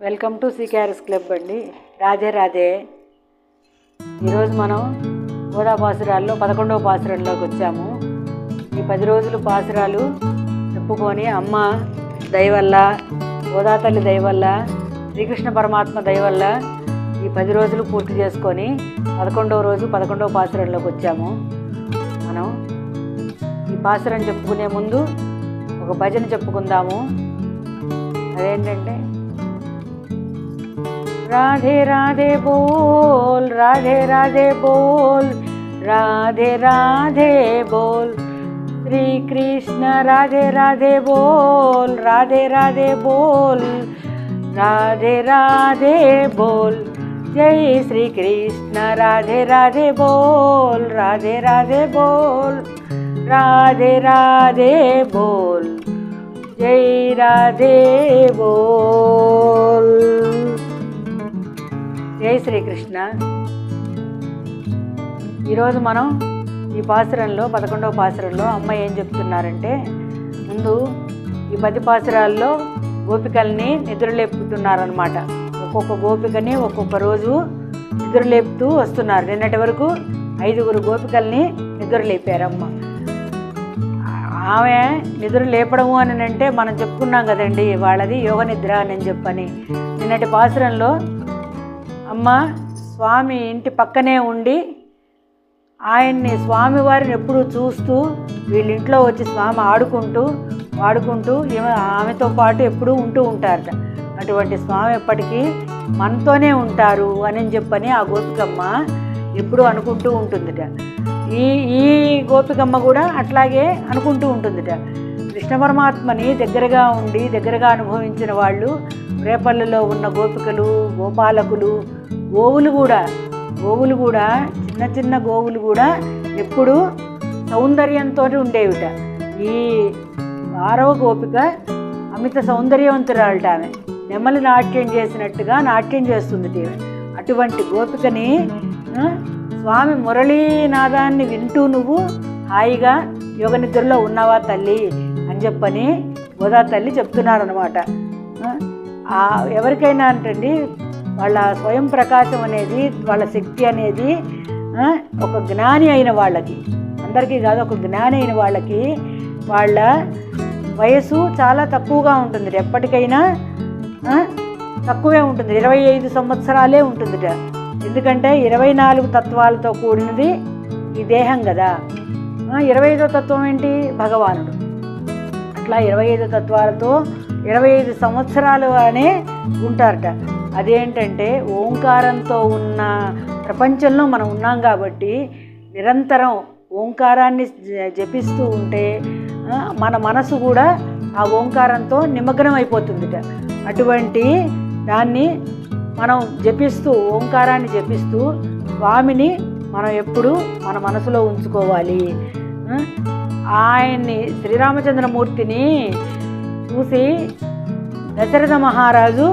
Welcome to సికేఆర్ఎస్ club అండి. రాధే రాధే ఈరోజు మనం గోదా పాసురాల్లో పదకొండవ పాసురంలోకి వచ్చాము. ఈ పది రోజులు పాసురాలు చెప్పుకొని అమ్మ దయవల్ల గోదా తల్లి దయవల్ల శ్రీకృష్ణ పరమాత్మ దయవల్ల ఈ పది రోజులు పూర్తి చేసుకొని పదకొండవ రోజు పదకొండవ పాసురంలోకి వచ్చాము. మనం ఈ పాసురం చెప్పుకునే ముందు ఒక భజన చెప్పుకుందాము. అదేంటంటే রাধে রাধে বল, রাধে রাধে বল, রাধে রাধে বল। শ্রী কৃষ্ণ রাধে রাধে বল, রাধে রাধে বল, রাধে রাধে বল। জয় শ্রী কৃষ্ণ রাধে রাধে বল, রাধে রাধে বল, রাধে রাধে বল। জয় রাধে বল। జై శ్రీకృష్ణ. ఈరోజు మనం ఈ పాసురంలో పదకొండవ పాసురంలో అమ్మ ఏం చెప్తున్నారంటే ముందు ఈ పది పాసురాల్లో గోపికల్ని నిద్రలేపుతున్నారనమాట ఒక్కొక్క గోపికని ఒక్కొక్క రోజు నిద్రలేపుతూ వస్తున్నారు. నిన్నటి వరకు ఐదుగురు గోపికల్ని నిద్రలేపారమ్మ. ఆమె నిద్ర లేపడము అని అంటే మనం చెప్పుకున్నాం కదండి వాళ్ళది యోగ నిద్ర అని చెప్పని. నిన్నటి పాసురంలో అమ్మ స్వామి ఇంటి పక్కనే ఉండి ఆయన్ని స్వామివారిని ఎప్పుడు చూస్తూ వీళ్ళింట్లో వచ్చి స్వామి ఆడుకుంటూ వాడుకుంటూ ఈమె ఆమెతో పాటు ఎప్పుడూ ఉంటూ ఉంటారట. అటువంటి స్వామి ఎప్పటికీ మనతోనే ఉంటారు అని చెప్పని ఆ గోపికమ్మ ఎప్పుడూ అనుకుంటూ ఉంటుందిట. ఈ ఈ గోపికమ్మ కూడా అట్లాగే అనుకుంటూ ఉంటుందిట. కృష్ణ పరమాత్మని దగ్గరగా ఉండి దగ్గరగా అనుభవించిన వాళ్ళు రేపల్లెలో ఉన్న గోపికలు గోపాలకులు గోవులు కూడా గోవులు కూడా చిన్న చిన్న గోవులు కూడా ఎప్పుడూ సౌందర్యంతో ఉండేవిట. ఈ ఆరవ గోపిక అమిత సౌందర్యవంతురాలట ఆమె. నెమలి నాట్యం చేసినట్టుగా నాట్యం చేస్తుంది అటువంటి గోపికని స్వామి మురళీనాదాన్ని వింటూ నువ్వు హాయిగా యోగ నిద్రలో ఉన్నావా తల్లి అని చెప్పని గోదా తల్లి చెప్తున్నారనమాట ఎవరికైనా అంటండి వాళ్ళ స్వయం ప్రకాశం అనేది వాళ్ళ శక్తి అనేది ఒక జ్ఞాని అయిన వాళ్ళకి అందరికీ కాదు ఒక జ్ఞాని అయిన వాళ్ళకి వాళ్ళ వయసు చాలా తక్కువగా ఉంటుంది ఎప్పటికైనా తక్కువే ఉంటుంది ఇరవై ఐదు సంవత్సరాలే ఉంటుందిట. ఎందుకంటే ఇరవై నాలుగు తత్వాలతో కూడినది ఈ దేహం కదా. ఇరవై ఐదో తత్వం ఏంటి? భగవానుడు. అట్లా ఇరవై ఐదు తత్వాలతో ఇరవై ఐదు సంవత్సరాలు అనే ఉంటారట. అదేంటంటే ఓంకారంతో ఉన్న ప్రపంచంలో మనం ఉన్నాం కాబట్టి నిరంతరం ఓంకారాన్ని జపిస్తూ ఉంటే మన మనసు కూడా ఆ ఓంకారంతో నిమగ్నం అయిపోతుందిట అటువంటి దాన్ని మనం జపిస్తూ ఓంకారాన్ని జపిస్తూ స్వామిని మనం ఎప్పుడు మన మనసులో ఉంచుకోవాలి. ఆయన్ని శ్రీరామచంద్రమూర్తిని చూసి దశరథ మహారాజు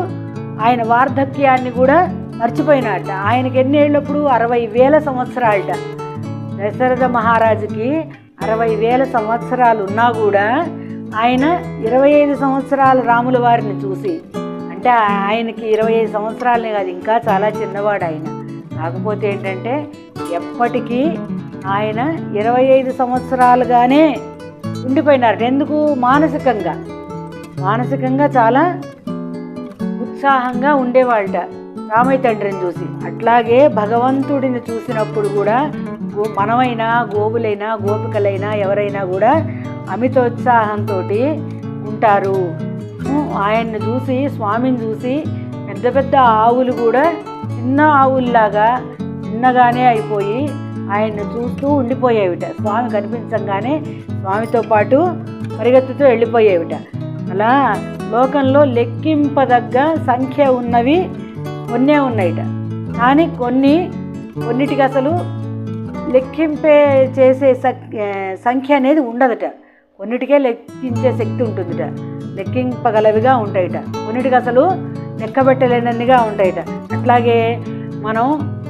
ఆయన వార్ధక్యాన్ని కూడా మర్చిపోయినాట ఆయనకి ఎన్ని ఏళ్ళప్పుడు అరవై వేల సంవత్సరాలట. దశరథ మహారాజుకి అరవై వేల సంవత్సరాలు ఉన్నా కూడా ఆయన ఇరవై ఐదు సంవత్సరాల రాముల వారిని చూసి అంటే ఆయనకి ఇరవై ఐదు సంవత్సరాలనే కాదు ఇంకా చాలా చిన్నవాడు ఆయన. కాకపోతే ఏంటంటే ఎప్పటికీ ఆయన ఇరవై ఐదు సంవత్సరాలుగానే ఉండిపోయినారు ఎందుకు? మానసికంగా. మానసికంగా చాలా ఉత్సాహంగా ఉండేవాళ్ళట. రామయ్య తండ్రిని చూసి. అట్లాగే భగవంతుడిని చూసినప్పుడు కూడా గో మనమైనా గోవులైనా గోపికలైనా ఎవరైనా కూడా అమితోత్సాహంతో ఉంటారు. ఆయన్ని చూసి స్వామిని చూసి పెద్ద పెద్ద ఆవులు కూడా చిన్న ఆవుల్లాగా చిన్నగానే అయిపోయి ఆయన్ని చూస్తూ ఉండిపోయేవిట. స్వామి కనిపించంగానే స్వామితో పాటు పరిగెత్తుతూ వెళ్ళిపోయేవిట. అలా లోకంలో లెక్కింపదగ్గ సంఖ్య ఉన్నవి కొన్నే ఉన్నాయిట. కానీ కొన్ని కొన్నిటికి అసలు లెక్కింపే చేసే సంఖ్య అనేది ఉండదట. కొన్నిటికే లెక్కించే శక్తి ఉంటుందిట. లెక్కింపగలవిగా ఉంటాయిట. కొన్నిటికి అసలు లెక్కబెట్టలేనన్నిగా ఉంటాయిట. అట్లాగే మనం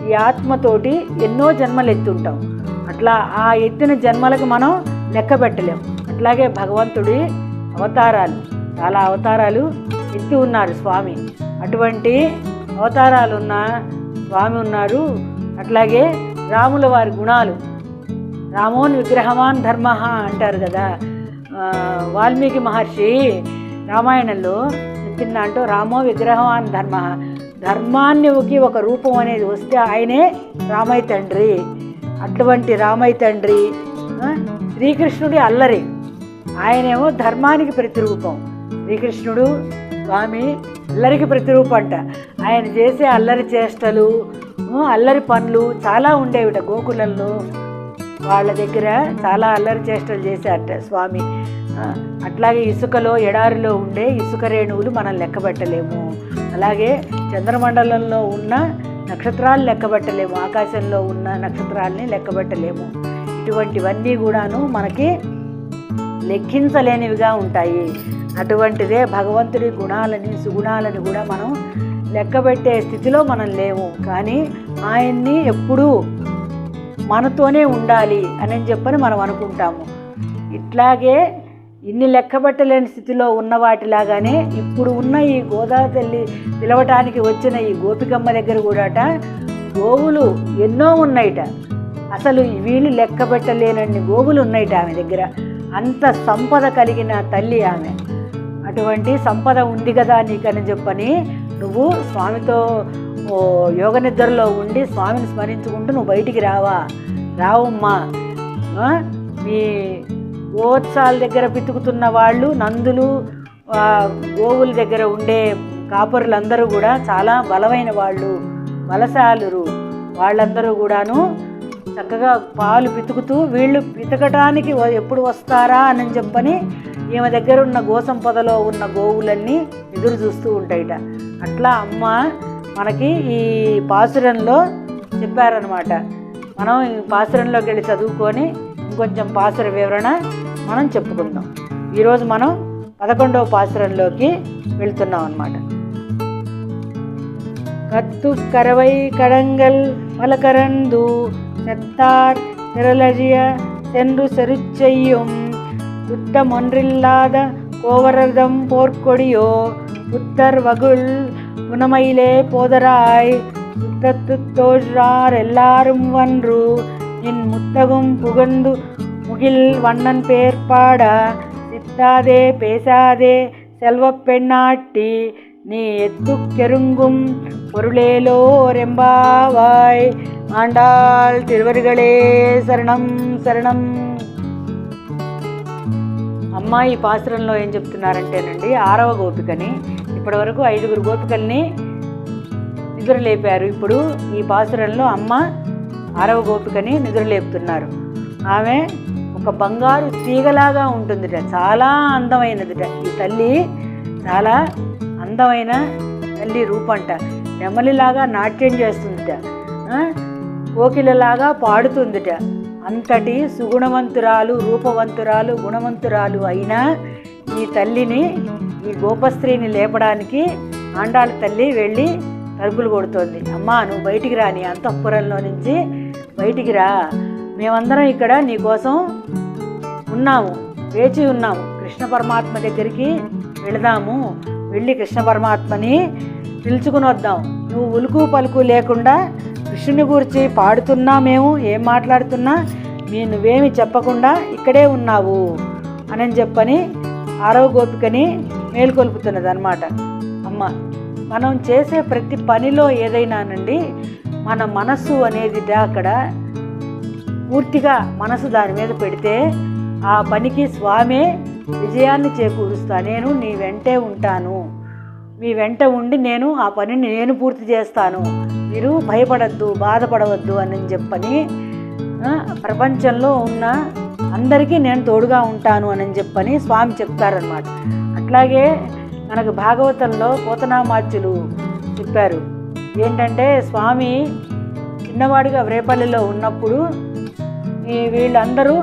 ఈ ఆత్మతోటి ఎన్నో జన్మలు ఎత్తుంటాం. అట్లా ఆ ఎత్తిన జన్మలకు మనం లెక్క పెట్టలేం అట్లాగే భగవంతుడి అవతారాలు. చాలా అవతారాలు ఎత్తి ఉన్నారు స్వామి. అటువంటి అవతారాలు ఉన్న స్వామి ఉన్నారు. అట్లాగే రాముల వారి గుణాలు. రామోన్ విగ్రహవాన్ ధర్మ అంటారు కదా. వాల్మీకి మహర్షి రామాయణంలో చెప్పిందా అంటూ రామో విగ్రహవాన్ ధర్మ. ధర్మానికి ఒక రూపం అనేది వస్తే ఆయనే రామయ్య తండ్రి. అటువంటి రామయ్య తండ్రి శ్రీకృష్ణుడి అల్లరి. ఆయనేమో ధర్మానికి ప్రతిరూపం. శ్రీకృష్ణుడు స్వామి అల్లరికి ప్రతిరూపం అంట. ఆయన చేసే అల్లరి చేష్టలు అల్లరి పనులు చాలా ఉండేవిట గోకులంలో. వాళ్ళ దగ్గర చాలా అల్లరి చేష్టలు చేశారట స్వామి. అట్లాగే ఇసుకలో ఎడారిలో ఉండే ఇసుక రేణువులు మనం లెక్కబెట్టలేము అలాగే చంద్రమండలంలో ఉన్న నక్షత్రాలు లెక్కబెట్టలేము ఆకాశంలో ఉన్న నక్షత్రాలని లెక్కబెట్టలేము ఇటువంటివన్నీ కూడాను మనకి లెక్కించలేనివిగా ఉంటాయి. అటువంటిదే భగవంతుడి గుణాలని సుగుణాలని కూడా మనం లెక్కబెట్టే స్థితిలో మనం లేము. కానీ ఆయన్ని ఎప్పుడూ మనతోనే ఉండాలి అని చెప్పని మనం అనుకుంటాము. ఇట్లాగే ఇన్ని లెక్కబెట్టలేని స్థితిలో ఉన్న వాటిలాగానే ఇప్పుడు ఉన్న ఈ గోదావరి తల్లి పిలవటానికి వచ్చిన ఈ గోపికమ్మ దగ్గర కూడాట గోవులు ఎన్నో ఉన్నాయిట. అసలు వీళ్ళు లెక్కబెట్టలేనన్ని గోవులు ఉన్నాయిట ఆమె దగ్గర. అంత సంపద కలిగిన తల్లి ఆమె. అటువంటి సంపద ఉంది కదా నీకని చెప్పని నువ్వు స్వామితో యోగ నిద్రలో ఉండి స్వామిని స్మరించుకుంటూ నువ్వు బయటికి రావా? రావమ్మా. మీ గోత్సాల దగ్గర పితుకుతున్న వాళ్ళు నందులు గోవుల దగ్గర ఉండే కాపరులందరూ కూడా చాలా బలమైన వాళ్ళు బలశాలురు. వాళ్ళందరూ కూడాను చక్కగా పాలు పితుకుతూ వీళ్ళు పితకటానికి వ- ఎప్పుడు వస్తారా అని చెప్పని ఈమె దగ్గర ఉన్న గోసంపదలో ఉన్న గోవులన్నీ ఎదురు చూస్తూ ఉంటాయిట అట్లా అమ్మ మనకి ఈ పాసురంలో చెప్పారనమాట మనం ఈ పాసురంలోకి వెళ్ళి చదువుకొని ఇంకొంచెం పాసుర వివరణ మనం చెప్పుకుందాం ఈరోజు మనం పదకొండవ పాసురంలోకి వెళ్తున్నాం అన్నమాట கத்து கரவை கடங்கள் மலகரந்து செத்தார் திரளழிய சென்று செருச்செய்யும் யுத்தமொன்றில்லாத கோவரதம் போர்க்கொடியோ. புத்தர் வகுல் புனமையிலே போதராய். சுத்தத்து தோற்றார் எல்லாரும் வன்று நின் முத்தகும் புகழ்ந்து முகில் வண்ணன் பேர் பாட. சித்தாதே பேசாதே செல்வ பெண்ணாட்டி நீ எத்து கெருங்கும் பொருளேலோரெம்பாவாய். ஆண்டாள் திருவருகளே சரணம் சரணம். అమ్మ ఈ పాసురంలో ఏం చెప్తున్నారంటేనండి ఆరవ గోపికని. ఇప్పటి వరకు ఐదుగురు గోపికల్ని నిద్ర లేపారు ఇప్పుడు ఈ పాసురంలో అమ్మ ఆరవ గోపికని నిద్ర లేపుతున్నారు ఆమె ఒక బంగారు తీగలాగా ఉంటుందిట. చాలా అందమైనదిట. ఈ తల్లి చాలా అందమైన తల్లి రూపంట. నెమలిలాగా నాట్యం చేస్తుందిట. కోకిలలాగా పాడుతుందిట. అంతటి సుగుణవంతురాలు రూపవంతురాలు గుణవంతురాలు అయినా ఈ తల్లిని ఈ గోపస్త్రీని లేపడానికి ఆండాళ్ళ తల్లి వెళ్ళి తలుపులు కొడుతోంది. అమ్మా నువ్వు బయటికి రా నీ అంతఃపురంలో నుంచి బయటికి రా. మేమందరం ఇక్కడ నీకోసం ఉన్నాము వేచి ఉన్నాము. కృష్ణ పరమాత్మ దగ్గరికి వెళదాము. వెళ్ళి కృష్ణ పరమాత్మని పిలుచుకుని వద్దాం. నువ్వు ఉలుకు పలుకు లేకుండా కృష్ణుని గురించి పాడుతున్నా మేము ఏం మాట్లాడుతున్నా మీ నువ్వేమి చెప్పకుండా ఇక్కడే ఉన్నావు అని చెప్పని ఆరవ గోపికని మేల్కొల్పుతున్నది అనమాట అమ్మ మనం చేసే ప్రతి పనిలో ఏదైనానండి మన మనస్సు అనేది అక్కడ పూర్తిగా మనసు దాని మీద పెడితే ఆ పనికి స్వామే విజయాన్ని చేకూరుస్తా. నేను నీ వెంటే ఉంటాను. మీ వెంట ఉండి నేను ఆ పనిని నేను పూర్తి చేస్తాను. మీరు భయపడద్దు బాధపడవద్దు అని చెప్పని ప్రపంచంలో ఉన్న అందరికీ నేను తోడుగా ఉంటాను అని చెప్పని స్వామి చెప్తారనమాట అట్లాగే మనకు భాగవతంలో పోతనామాచ్యులు చెప్పారు. ఏంటంటే స్వామి చిన్నవాడిగా రేపల్లిలో ఉన్నప్పుడు ఈ వీళ్ళందరూ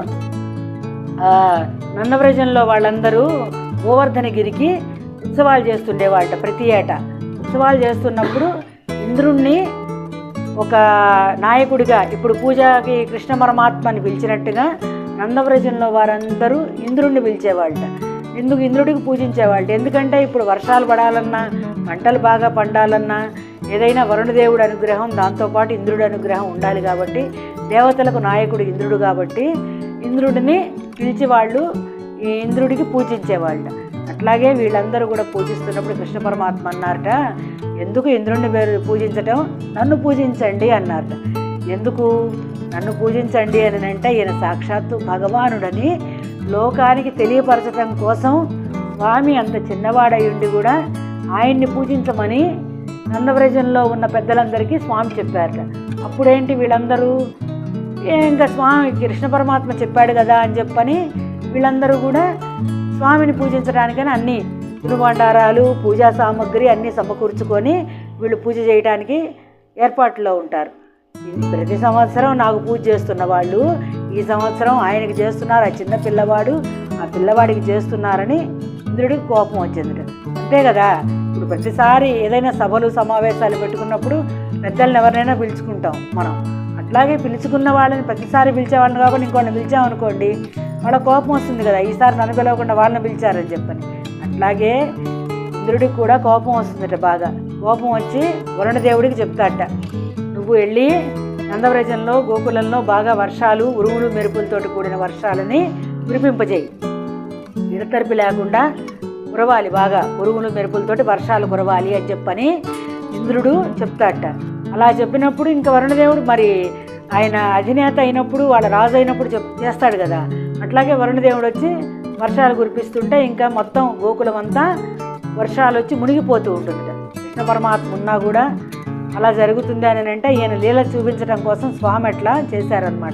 నన్నవ్రజంలో వాళ్ళందరూ గోవర్ధనగిరికి ఉత్సవాలు చేస్తుండేవాళ్ళ ప్రతి ఏటా. ఉత్సవాలు చేస్తున్నప్పుడు ఇంద్రుణ్ణి ఒక నాయకుడిగా ఇప్పుడు పూజకి కృష్ణ పరమాత్మని పిలిచినట్టుగా నందవ్రజంలో వారందరూ ఇంద్రుణ్ణి పిలిచేవాళ్ళ ఎందుకు ఇంద్రుడికి పూజించేవాళ్ళు ఎందుకంటే ఇప్పుడు వర్షాలు పడాలన్నా పంటలు బాగా పండాలన్నా ఏదైనా వరుణదేవుడు అనుగ్రహం దాంతోపాటు ఇంద్రుడి అనుగ్రహం ఉండాలి కాబట్టి దేవతలకు నాయకుడు ఇంద్రుడు కాబట్టి ఇంద్రుడిని పిలిచి వాళ్ళు ఈ ఇంద్రుడికి పూజించేవాళ్ళు అట్లాగే వీళ్ళందరూ కూడా పూజిస్తున్నప్పుడు కృష్ణ పరమాత్మ అన్నారట ఎందుకు ఇంద్రుణ్ణి మీరు పూజించటం? నన్ను పూజించండి అన్నారట. ఎందుకు? నన్ను పూజించండి అని అంటే ఈయన సాక్షాత్తు భగవానుడని లోకానికి తెలియపరచటం కోసం స్వామి అంత చిన్నవాడై ఉండి కూడా ఆయన్ని పూజించమని నందవ్రజంలో ఉన్న పెద్దలందరికీ స్వామి చెప్పారట. అప్పుడేంటి వీళ్ళందరూ? ఇంకా స్వామి కృష్ణ పరమాత్మ చెప్పాడు కదా అని చెప్పని వీళ్ళందరూ కూడా స్వామిని పూజించడానికని అన్ని తిరుబండారాలు పూజా సామాగ్రి అన్నీ సమకూర్చుకొని వీళ్ళు పూజ చేయడానికి ఏర్పాట్లో ఉంటారు. ప్రతి సంవత్సరం నాకు పూజ చేస్తున్న వాళ్ళు ఈ సంవత్సరం ఆయనకి చేస్తున్నారు ఆ చిన్న పిల్లవాడు ఆ పిల్లవాడికి చేస్తున్నారని ఇంద్రుడికి కోపం వచ్చింది. అంతే కదా? ఇప్పుడు ప్రతిసారి ఏదైనా సభలు సమావేశాలు పెట్టుకున్నప్పుడు పెద్దలను ఎవరినైనా పిలుచుకుంటాం మనం. అలాగే పిలుచుకున్న వాళ్ళని ప్రతిసారి పిలిచేవాళ్ళని కాకుండా ఇంకోళ్ళని పిలిచామనుకోండి వాళ్ళ కోపం వస్తుంది కదా ఈసారి నన్ను పిలవకుండా వాళ్ళని పిలిచారని చెప్పని. అట్లాగే ఇంద్రుడికి కూడా కోపం వస్తుందట బాగా. కోపం వచ్చి వరుణదేవుడికి చెప్తాట నువ్వు వెళ్ళి నందవ్రజంలో గోకులంలో బాగా వర్షాలు ఉరుములు మెరుపులతోటి కూడిన వర్షాలని కురిపింపజేయి. ఇడతరిపి లేకుండా కురవాలి బాగా ఉరుములు మెరుపులతోటి వర్షాలు కురవాలి అని చెప్పని ఇంద్రుడు చెప్తాట. అలా చెప్పినప్పుడు ఇంకా వరుణదేవుడు మరి ఆయన అధినేత అయినప్పుడు వాళ్ళ రాజు అయినప్పుడు చెప్ చేస్తాడు కదా. అట్లాగే వరుణదేవుడు వచ్చి వర్షాలు కురిపిస్తుంటే ఇంకా మొత్తం గోకులం అంతా వర్షాలు వచ్చి మునిగిపోతూ ఉంటుంది కృష్ణ పరమాత్మ ఉన్నా కూడా అలా జరుగుతుంది అని అంటే ఈయన లీల చూపించడం కోసం స్వామి అట్లా చేశారనమాట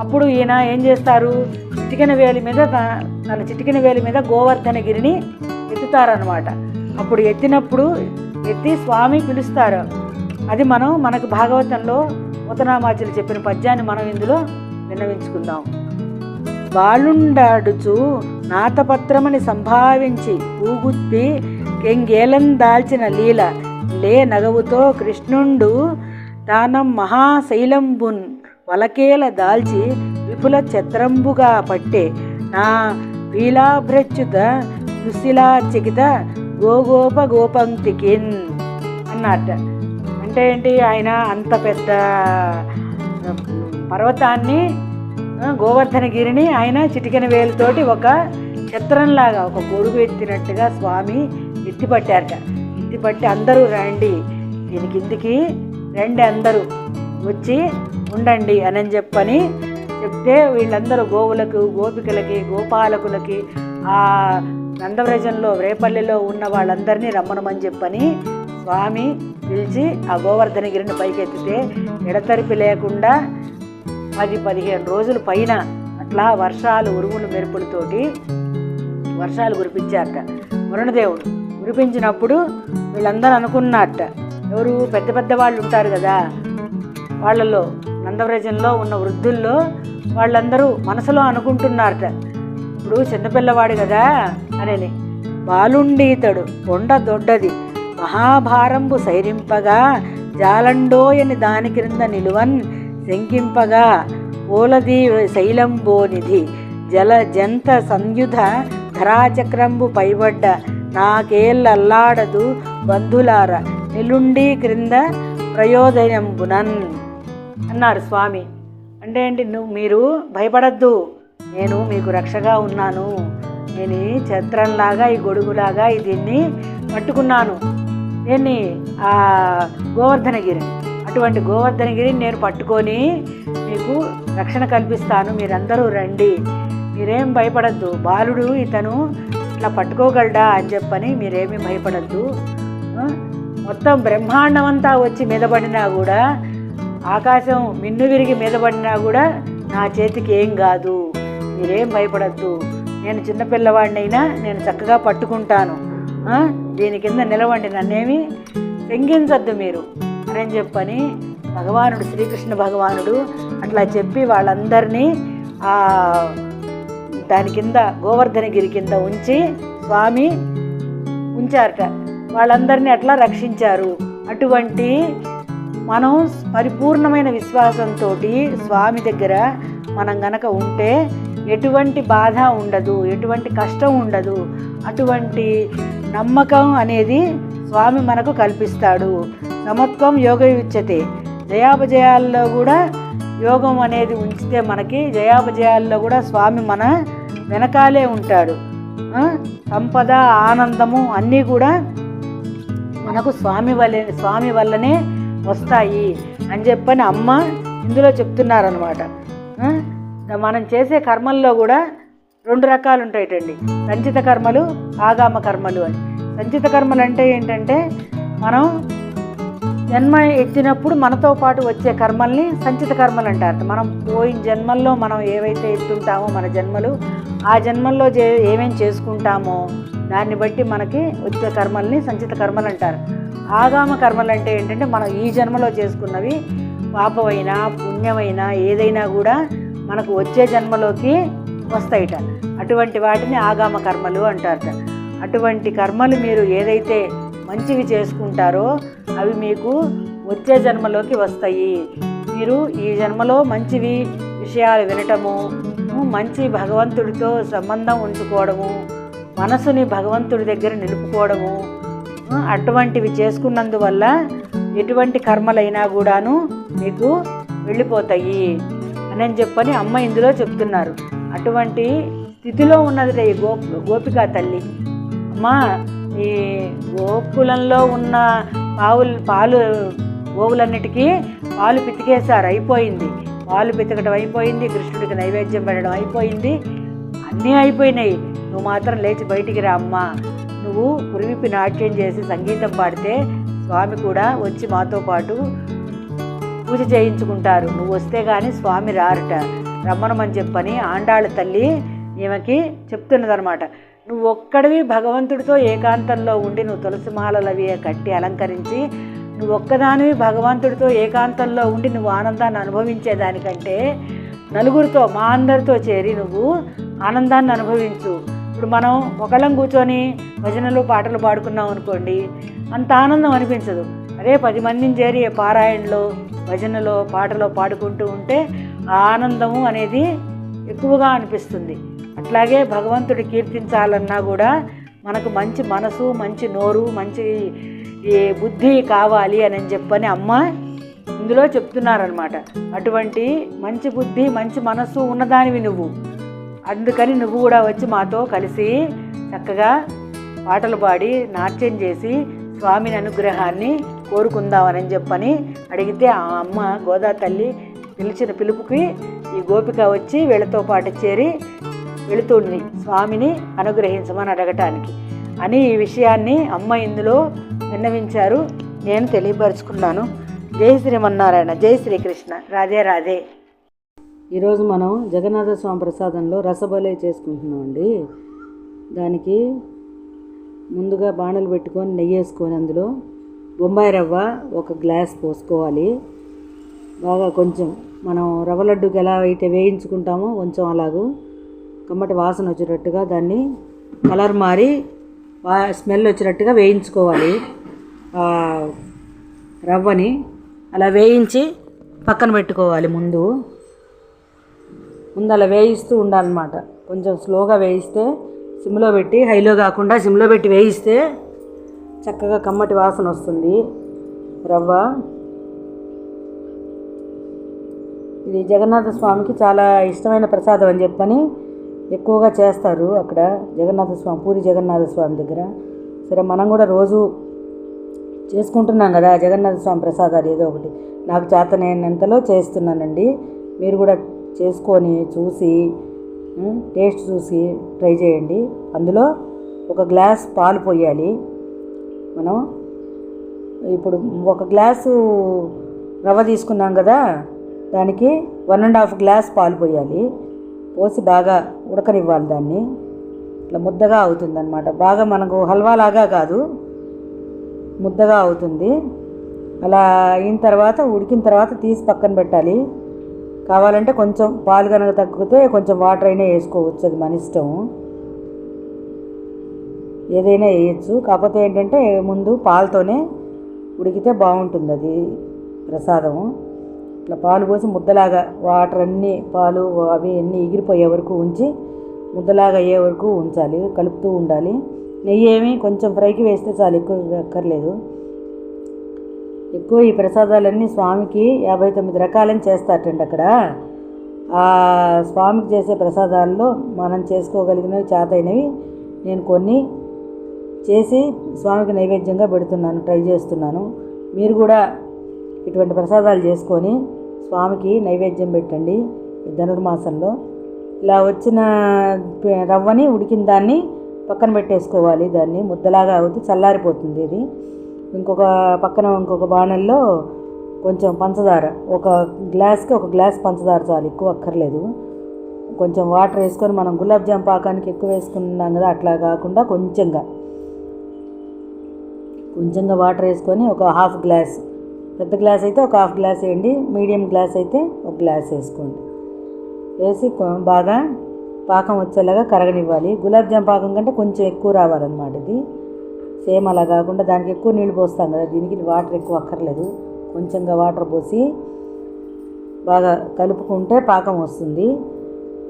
అప్పుడు ఈయన ఏం చేస్తారు? చిటికెన వేలి మీద త- తన చిటికెన వేలి మీద గోవర్ధనగిరిని ఎత్తుతారనమాట అప్పుడు ఎత్తినప్పుడు ఎత్తి స్వామి పిలుస్తారు. అది మనం మనకు భాగవతంలో ఉతనామాచులు చెప్పిన పద్యాన్ని మనం ఇందులో విన్నవించుకుందాం. బాలుండాడుచు నాతపత్రమని సంభావించి ఊగుత్తి కెంగేలం దాల్చిన లీల లే నగవుతో కృష్ణుండు దానం మహాశైలంబున్ వలకేల దాల్చి విపుల ఛత్రంబుగా పట్టే నా వీలాభ్రచ్యుత దుశిలార్చికిత గోగోప గోపంక్తికిన్ అన్నట్ట అంటే ఏంటి? ఆయన అంత పెద్ద పర్వతాన్ని గోవర్ధనగిరిని ఆయన చిటికెన వేలుతోటి ఒక చిత్రంలాగా ఒక గొడుగు ఎత్తినట్టుగా స్వామి ఎత్తిపట్టారట ఎత్తిపట్టి అందరూ రండి దీని కిందికి రండి అందరూ వచ్చి ఉండండి అని చెప్పని చెప్తే వీళ్ళందరూ గోవులకు గోపికలకి గోపాలకులకి ఆ నందవ్రజంలో రేపల్లిలో ఉన్న వాళ్ళందరినీ రమ్మనమని చెప్పని స్వామి పిలిచి ఆ గోవర్ధనగిరిని పైకెత్తితే ఎడతెరిపి లేకుండా పది పదిహేను రోజుల పైన అట్లా వర్షాలు ఉరుములు మెరుపులతోటి వర్షాలు కురిపించారట. వరుణదేవుడు కురిపించినప్పుడు వీళ్ళందరూ అనుకున్నట్ట ఎవరు పెద్ద పెద్ద వాళ్ళు ఉంటారు కదా వాళ్ళలో నందవ్రజంలో ఉన్న వృద్ధుల్లో వాళ్ళందరూ మనసులో అనుకుంటున్నారట ఇప్పుడు చిన్నపిల్లవాడు కదా అనేది బాలుండీతడు కొండ దొడ్డది. మహాభారంబు సైరింపగా జాలండోయని దాని క్రింద నిలువన్ శంకింపగా పూలది శైలంబోనిధి. జల జంత సంయుధ ధరాచక్రంబు పైబడ్డ నాకేళ్ళల్లాడదు బంధులార. నిలుండి క్రింద ప్రయోజనంబునన్ అన్నారు స్వామి. అంటే ఏంటి నువ్వు మీరు భయపడద్దు. నేను మీకు రక్షగా ఉన్నాను. నేను ఈ ఛత్రంలాగా ఈ గొడుగులాగా ఈ దీన్ని పట్టుకున్నాను. దీన్ని ఆ గోవర్ధనగిరి అటువంటి గోవర్ధనగిరిని నేను పట్టుకొని మీకు రక్షణ కల్పిస్తాను. మీరందరూ రండి. మీరేం భయపడద్దు. బాలుడు ఇతను ఇట్లా పట్టుకోగలడా అని చెప్పని మీరేమీ భయపడద్దు. మొత్తం బ్రహ్మాండం అంతా వచ్చి మీదపడినా కూడా ఆకాశం మిన్ను విరిగి మీదపడినా కూడా నా చేతికి ఏం కాదు. మీరేం భయపడద్దు. నేను చిన్నపిల్లవాడినైనా నేను చక్కగా పట్టుకుంటాను. దీని కింద నిలవండి నన్నేమి తెంగించద్దు మీరు. అని చెప్పని భగవానుడు శ్రీకృష్ణ భగవానుడు అట్లా చెప్పి వాళ్ళందరినీ ఆ దాని కింద గోవర్ధనగిరి కింద ఉంచి స్వామి ఉంచారట. వాళ్ళందరినీ అట్లా రక్షించారు. అటువంటి మనం పరిపూర్ణమైన విశ్వాసంతో స్వామి దగ్గర మనం గనక ఉంటే ఎటువంటి బాధ ఉండదు ఎటువంటి కష్టం ఉండదు. అటువంటి నమ్మకం అనేది స్వామి మనకు కల్పిస్తాడు. సమత్వం యోగ విచ్చతే జయాపజయాల్లో కూడా యోగం అనేది ఉంచితే మనకి జయాపజయాల్లో కూడా స్వామి మన వెనకాలే ఉంటాడు. సంపద ఆనందము అన్నీ కూడా మనకు స్వామి వల్ల స్వామి వల్లనే వస్తాయి అని చెప్పని అమ్మ ఇందులో చెప్తున్నారనమాట మనం చేసే కర్మల్లో కూడా రెండు రకాలు ఉంటాయిటండి సంచిత కర్మలు ఆగామ కర్మలు అని. సంచిత కర్మలు అంటే ఏంటంటే మనం జన్మ ఎత్తినప్పుడు మనతో పాటు వచ్చే కర్మల్ని సంచిత కర్మలు అంటారు మనం పోయిన జన్మల్లో మనం ఏవైతే ఎత్తుంటామో మన జన్మలు ఆ జన్మల్లో చే ఏమేం చేసుకుంటామో దాన్ని బట్టి మనకి వచ్చే కర్మల్ని సంచిత కర్మలు అంటారు ఆగామ కర్మలు అంటే ఏంటంటే మనం ఈ జన్మలో చేసుకున్నవి పాపమైనా పుణ్యమైనా ఏదైనా కూడా మనకు వచ్చే జన్మలోకి వస్తాయిట. అటువంటి వాటిని ఆగామ కర్మలు అంటారట. అటువంటి కర్మలు మీరు ఏదైతే మంచివి చేసుకుంటారో అవి మీకు వచ్చే జన్మలోకి వస్తాయి. మీరు ఈ జన్మలో మంచివి విషయాలు వినటము మంచి భగవంతుడితో సంబంధం ఉంచుకోవడము మనసుని భగవంతుడి దగ్గర నిలుపుకోవడము అటువంటివి చేసుకున్నందువల్ల ఎటువంటి కర్మలైనా కూడాను మీకు వెళ్ళిపోతాయి. అని చెప్పని అమ్మ ఇందులో చెప్తున్నారు. అటువంటి స్థితిలో ఉన్నదిలే ఈ గో గోపిక తల్లి. అమ్మా ఈ గోకులంలో ఉన్న పావులు పాలు గోవులన్నిటికీ పాలు పితికేశారు అయిపోయింది. పాలు పితకడం అయిపోయింది కృష్ణుడికి నైవేద్యం పెట్టడం అయిపోయింది. అన్నీ అయిపోయినాయి. నువ్వు మాత్రం లేచి బయటికి రా అమ్మా. నువ్వు పురివిప్పి నాట్యం చేసి సంగీతం పాడితే స్వామి కూడా వచ్చి మాతో పాటు పూజ చేయించుకుంటారు. నువ్వు వస్తే కానీ స్వామి రారట. రమ్మనమని చెప్పని ఆండాళ్ళ తల్లి ఈమెకి చెప్తున్నదనమాట. నువ్వు ఒక్కడివి భగవంతుడితో ఏకాంతంలో ఉండి నువ్వు తులసి మాలలు అవి కట్టి అలంకరించి నువ్వు ఒక్కదానివి భగవంతుడితో ఏకాంతంలో ఉండి నువ్వు ఆనందాన్ని అనుభవించేదానికంటే నలుగురితో మా అందరితో చేరి నువ్వు ఆనందాన్ని అనుభవించు. ఇప్పుడు మనం ఒకళ్ళం కూర్చొని భజనలు పాటలు పాడుకున్నాం అనుకోండి అంత ఆనందం అనిపించదు. అదే పది మందిని చేరి పారాయణలో భజనలో పాటలో పాడుకుంటూ ఉంటే ఆ ఆనందము అనేది ఎక్కువగా అనిపిస్తుంది. అట్లాగే భగవంతుడు కీర్తించాలన్నా కూడా మనకు మంచి మనసు మంచి నోరు మంచి ఈ బుద్ధి కావాలి అని చెప్పని అమ్మ ఇందులో చెప్తున్నారనమాట అటువంటి మంచి బుద్ధి మంచి మనస్సు ఉన్నదానివి నువ్వు. అందుకని నువ్వు కూడా వచ్చి మాతో కలిసి చక్కగా పాటలు పాడి నాట్యం చేసి స్వామిని అనుగ్రహాన్ని కోరుకుందామని చెప్పని అడిగితే ఆ అమ్మ గోదా తల్లి పిలిచిన పిలుపుకి ఈ గోపిక వచ్చి వీళ్ళతో పాటు చేరి వెళుతుంది స్వామిని అనుగ్రహించమని అడగటానికి. అని ఈ విషయాన్ని అమ్మ ఇందులో విన్నవించారు. నేను తెలియపరుచుకున్నాను. జై శ్రీమన్నారాయణ జై శ్రీకృష్ణ. రాధే రాధే. ఈరోజు మనం జగన్నాథ స్వామి ప్రసాదంలో రసబలే చేసుకుంటున్నామండి. దానికి ముందుగా బాణలు పెట్టుకొని నెయ్యి వేసుకొని అందులో బొంబాయి రవ్వ ఒక గ్లాస్ పోసుకోవాలి. బాగా కొంచెం మనం రవ్వ లడ్డుకి ఎలా అయితే వేయించుకుంటామో కొంచెం అలాగూ కమ్మటి వాసన వచ్చేటట్టుగా దాన్ని కలర్ మారి వా స్మెల్ వచ్చేటట్టుగా వేయించుకోవాలి. రవ్వని అలా వేయించి పక్కన పెట్టుకోవాలి ముందు. ముందు అలా వేయిస్తూ ఉండాలన్నమాట. కొంచెం స్లోగా వేయిస్తే సిమ్లో పెట్టి హైలో కాకుండా సిమ్లో పెట్టి వేయిస్తే చక్కగా కమ్మటి వాసన వస్తుంది. రవ్వ. ఇది జగన్నాథ స్వామికి చాలా ఇష్టమైన ప్రసాదం అని చెప్పని ఎక్కువగా చేస్తారు అక్కడ. జగన్నాథ స్వామి పూరి జగన్నాథ స్వామి దగ్గర. సరే మనం కూడా రోజు చేసుకుంటున్నాం కదా జగన్నాథ స్వామి ప్రసాదాలు ఏదో ఒకటి. నాకు చేతనైనంతలో చేస్తున్నానండి. మీరు కూడా చేసుకొని చూసి టేస్ట్ చూసి ట్రై చేయండి. అందులో ఒక గ్లాస్ పాలు పోయాలి. మనం ఇప్పుడు ఒక గ్లాసు రవ్వ తీసుకున్నాం కదా దానికి వన్ అండ్ హాఫ్ గ్లాస్ పాలు పోయాలి. పోసి బాగా ఉడకనివ్వాలి దాన్ని. ఇట్లా ముద్దగా అవుతుంది అనమాట బాగా మనకు హల్వా లాగా కాదు ముద్దగా అవుతుంది. అలా అయిన తర్వాత ఉడికిన తర్వాత తీసి పక్కన పెట్టాలి. కావాలంటే కొంచెం పాలు కనుక తగ్గితే కొంచెం వాటర్ అయినా వేసుకోవచ్చు అది మన ఇష్టం. ఏదైనా వేయచ్చు. కాకపోతే ఏంటంటే ముందు పాలతోనే ఉడికితే బాగుంటుంది అది ప్రసాదం ఇట్లా పాలు పోసి ముద్దలాగా వాటర్ అన్నీ పాలు అవి అన్నీ ఎగిరిపోయే వరకు ఉంచి ముద్దలాగా అయ్యే వరకు ఉంచాలి. కలుపుతూ ఉండాలి. నెయ్యి ఏమి కొంచెం ఫ్రైకి వేస్తే చాలు ఎక్కువ అక్కర్లేదు. ఎక్కువ ఈ ప్రసాదాలన్నీ స్వామికి యాభై తొమ్మిది రకాలని చేస్తారటండి అక్కడ. ఆ స్వామికి చేసే ప్రసాదాల్లో మనం చేసుకోగలిగినవి చేతైనవి. నేను కొన్ని చేసి స్వామికి నైవేద్యంగా పెడుతున్నాను ట్రై చేస్తున్నాను. మీరు కూడా ఇటువంటి ప్రసాదాలు చేసుకొని స్వామికి నైవేద్యం పెట్టండి ధనుర్మాసంలో. ఇలా వచ్చిన రవ్వని ఉడికిన దాన్ని పక్కన పెట్టేసుకోవాలి దాన్ని ముద్దలాగా అవుతే చల్లారిపోతుంది ఇది. ఇంకొక పక్కన ఇంకొక బాణల్లో కొంచెం పంచదార ఒక గ్లాస్కి ఒక గ్లాస్ పంచదార చాలు ఎక్కువ అక్కర్లేదు. కొంచెం వాటర్ వేసుకొని మనం గులాబ్ జామ్ పాకానికి ఎక్కువ వేసుకున్నాం కదా అట్లా కాకుండా కొంచెంగా. కొంచెంగా వాటర్ వేసుకొని ఒక హాఫ్ గ్లాస్ పెద్ద గ్లాస్ అయితే ఒక హాఫ్ గ్లాస్ వేయండి మీడియం గ్లాస్ అయితే ఒక గ్లాస్ వేసుకోండి. వేసి కొ- బాగా పాకం వచ్చేలాగా కరగనివ్వాలి. గులాబ్ జామ్ పాకం కంటే కొంచెం ఎక్కువ రావాలన్నమాట ఇది. సేమ్ అలా కాకుండా దానికి ఎక్కువ నీళ్ళు పోస్తాం కదా దీనికి వాటర్ ఎక్కువ అక్కర్లేదు. కొంచెంగా వాటర్ పోసి బాగా కలుపుకుంటే పాకం వస్తుంది.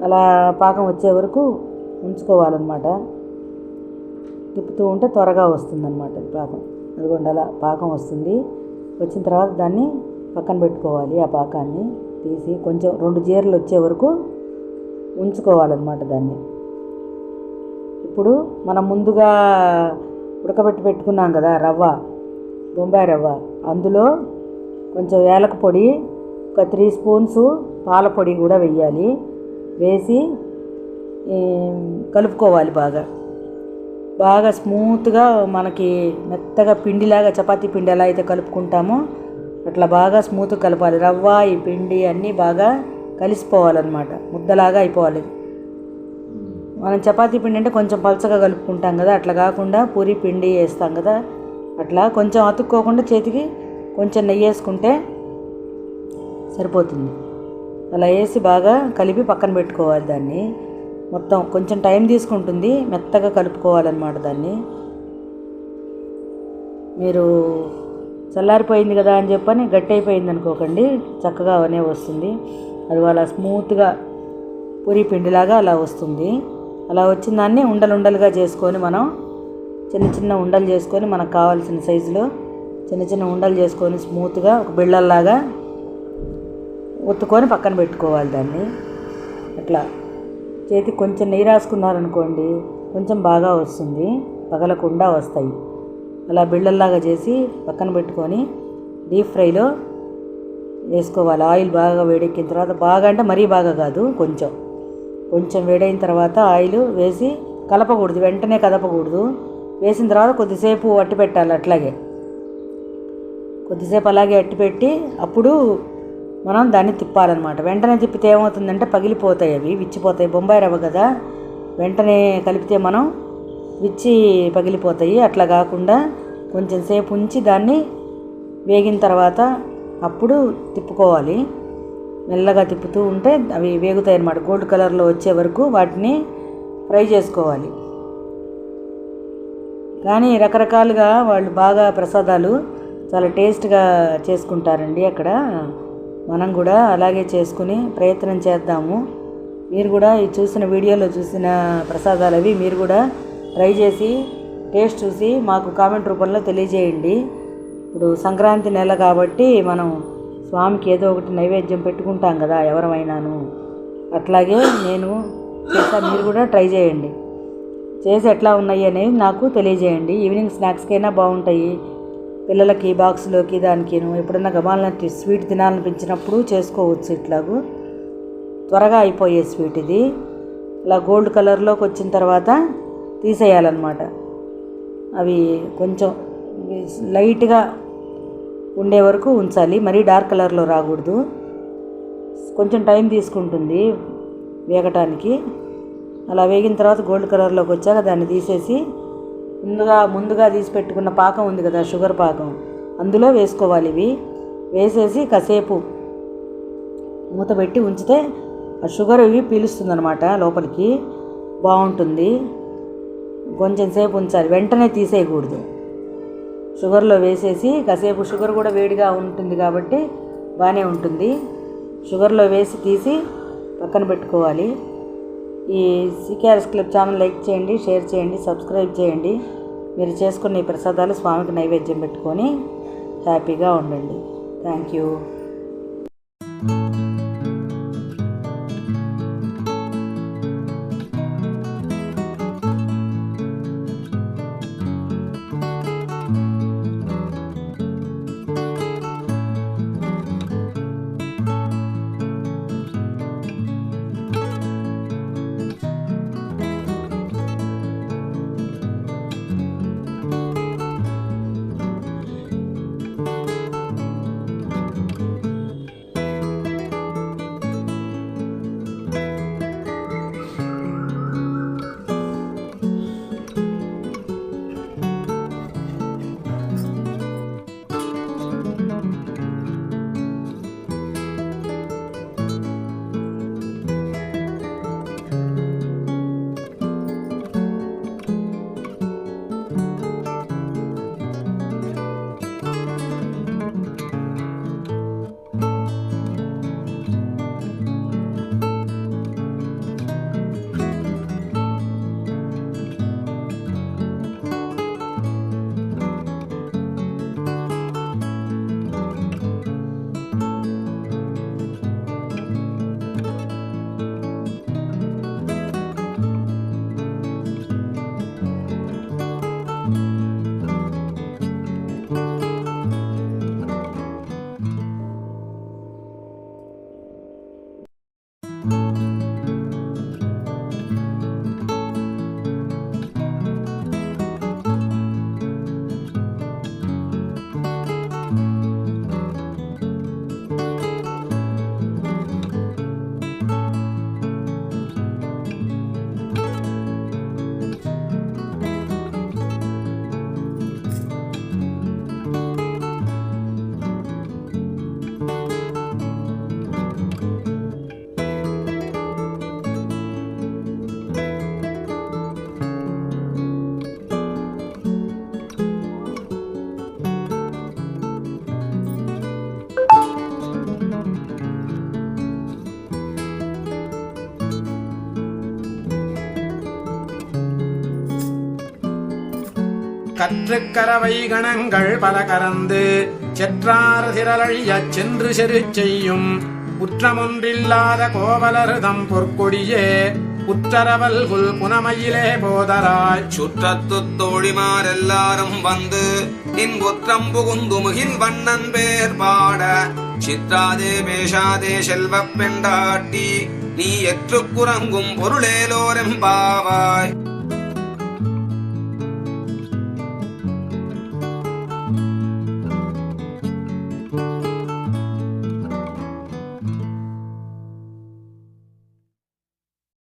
అలా పాకం వచ్చే వరకు ఉంచుకోవాలన్నమాట. తిప్పుతూ ఉంటే త్వరగా వస్తుందన్నమాట పాకం. అదిగోండి అలా పాకం వస్తుంది. వచ్చిన తర్వాత దాన్ని పక్కన పెట్టుకోవాలి ఆ పాకాన్ని. తీసి కొంచెం రెండు జీరలు వచ్చే వరకు ఉంచుకోవాలన్నమాట దాన్ని. ఇప్పుడు మనం ముందుగా ఉడకబెట్టి పెట్టుకున్నాం కదా రవ్వ బొంబాయి రవ్వ. అందులో కొంచెం ఏలక పొడి ఒక త్రీ స్పూన్స్ పాల పొడి కూడా వేయాలి. వేసి కలుపుకోవాలి బాగా. బాగా స్మూత్గా మనకి మెత్తగా పిండిలాగా చపాతీ పిండి ఎలా అయితే కలుపుకుంటామో అట్లా బాగా స్మూత్గా కలపాలి. రవ్వ ఈ పిండి అన్నీ బాగా కలిసిపోవాలన్నమాట. ముద్దలాగా అయిపోవాలి. మనం చపాతీ పిండి అంటే కొంచెం పలచగా కలుపుకుంటాం కదా అట్లా కాకుండా పూరి పిండి వేస్తాం కదా అట్లా కొంచెం అతుక్కోకుండా చేతికి కొంచెం నెయ్యి వేసుకుంటే సరిపోతుంది. అలా వేసి బాగా కలిపి పక్కన పెట్టుకోవాలి దాన్ని. మొత్తం కొంచెం టైం తీసుకుంటుంది మెత్తగా కలుపుకోవాలన్నమాట దాన్ని. మీరు చల్లారిపోయింది కదా అని చెప్పని గట్టి అయిపోయింది అనుకోకండి చక్కగా అనే వస్తుంది. అది అలా స్మూత్గా పూరి పిండిలాగా అలా వస్తుంది. అలా వచ్చిన దాన్ని ఉండలుండలుగా చేసుకొని మనం చిన్న చిన్న ఉండలు చేసుకొని మనకు కావాల్సిన సైజులో చిన్న చిన్న ఉండలు చేసుకొని స్మూత్గా ఒక బిళ్ళల్లాగా ఒత్తుకొని పక్కన పెట్టుకోవాలి దాన్ని. అట్లా. చేతి కొంచెం నెయ్యి రాసుకున్నారనుకోండి కొంచెం బాగా వస్తుంది. పగలకుండా వస్తాయి. అలా బిళ్ళల్లాగా చేసి పక్కన పెట్టుకొని డీప్ ఫ్రైలో వేసుకోవాలి. ఆయిల్ బాగా వేడెక్కిన తర్వాత బాగా అంటే మరీ బాగా కాదు కొంచెం. కొంచెం వేడైన తర్వాత ఆయిల్ వేసి కలపకూడదు వెంటనే కదపకూడదు వేసిన తర్వాత కొద్దిసేపు అట్టి పెట్టాలి అట్లాగే. కొద్దిసేపు అలాగే అట్టి పెట్టి అప్పుడు మనం దాన్ని తిప్పాలన్నమాట. వెంటనే తిప్పితే ఏమవుతుందంటే పగిలిపోతాయి అవి విచ్చిపోతాయి. బొంబాయి రవ్వ కదా వెంటనే కలిపితే మనం విచ్చి పగిలిపోతాయి. అట్లా కాకుండా కొంచెం సేపు ఉంచి దాన్ని వేగిన తర్వాత అప్పుడు తిప్పుకోవాలి. మెల్లగా తిప్పుతూ ఉంటే అవి వేగుతాయి అన్నమాట. గోల్డ్ కలర్లో వచ్చే వరకు వాటిని ఫ్రై చేసుకోవాలి. కానీ రకరకాలుగా వాళ్ళు బాగా ప్రసాదాలు చాలా టేస్ట్గా చేసుకుంటారండి అక్కడ. మనం కూడా అలాగే చేసుకుని ప్రయత్నం చేద్దాము. మీరు కూడా ఈ చూసిన వీడియోలో చూసిన ప్రసాదాలు అవి మీరు కూడా ట్రై చేసి టేస్ట్ చూసి మాకు కామెంట్ రూపంలో తెలియజేయండి. ఇప్పుడు సంక్రాంతి నెల కాబట్టి మనం స్వామికి ఏదో ఒకటి నైవేద్యం పెట్టుకుంటాం కదా ఎవరమైనాను. అట్లాగే నేను చేసా మీరు కూడా ట్రై చేయండి. చేసి ఎట్లా ఉన్నాయి అనేది నాకు తెలియజేయండి. ఈవినింగ్ స్నాక్స్కైనా బాగుంటాయి. పిల్లలకి బాక్స్లోకి దానికి ఎప్పుడన్నా గమాలంటే స్వీట్ తినాలనిపించినప్పుడు చేసుకోవచ్చు ఇట్లాగూ. త్వరగా అయిపోయే స్వీట్ ఇది. ఇలా గోల్డ్ కలర్లోకి వచ్చిన తర్వాత తీసేయాలన్నమాట. అవి కొంచెం లైట్గా ఉండే వరకు ఉంచాలి. మరీ డార్క్ కలర్లో రాకూడదు. కొంచెం టైం తీసుకుంటుంది వేగటానికి. అలా వేగిన తర్వాత గోల్డ్ కలర్లోకి వచ్చాక దాన్ని తీసేసి ముందుగా ముందుగా తీసి పెట్టుకున్న పాకం ఉంది కదా షుగర్ పాకం. అందులో వేసుకోవాలి ఇవి. వేసేసి కాసేపు మూత పెట్టి ఉంచితే ఆ షుగర్ ఇవి పీలుస్తుందనమాట లోపలికి. బాగుంటుంది. కొంచెం సేపు ఉంచాలి. వెంటనే తీసేయకూడదు. షుగర్లో వేసేసి కాసేపు షుగర్ కూడా వేడిగా ఉంటుంది కాబట్టి బాగానే ఉంటుంది. షుగర్లో వేసి తీసి పక్కన పెట్టుకోవాలి. ఈ సికేఆర్ఎస్ క్లబ్ ఛానల్ లైక్ చేయండి షేర్ చేయండి సబ్స్క్రైబ్ చేయండి. మీరు చేసుకున్న ఈ ప్రసాదాలు స్వామికి నైవేద్యం పెట్టుకొని హ్యాపీగా ఉండండి. Thank you. கற்றுக்கரவை கணங்கள் பல கறந்து செற்றார் திரளழியச் சென்று செரு செய்யும். குற்றமொன்றில்லாத கோவலருதம் பொற்கொடியே உற்றரவல் குல் புனமையிலே போதராய். சுற்றத்துத் தோழிமாரெல்லாரும் வந்து நின் குற்றம் புகுந்து முகில் வண்ணன் பேர் பாட சித்ராதே மேஷாதே செல்வப் பெண்டாட்டி நீ எற்று குரங்கும் பொருளேலோரெம்பாவாய்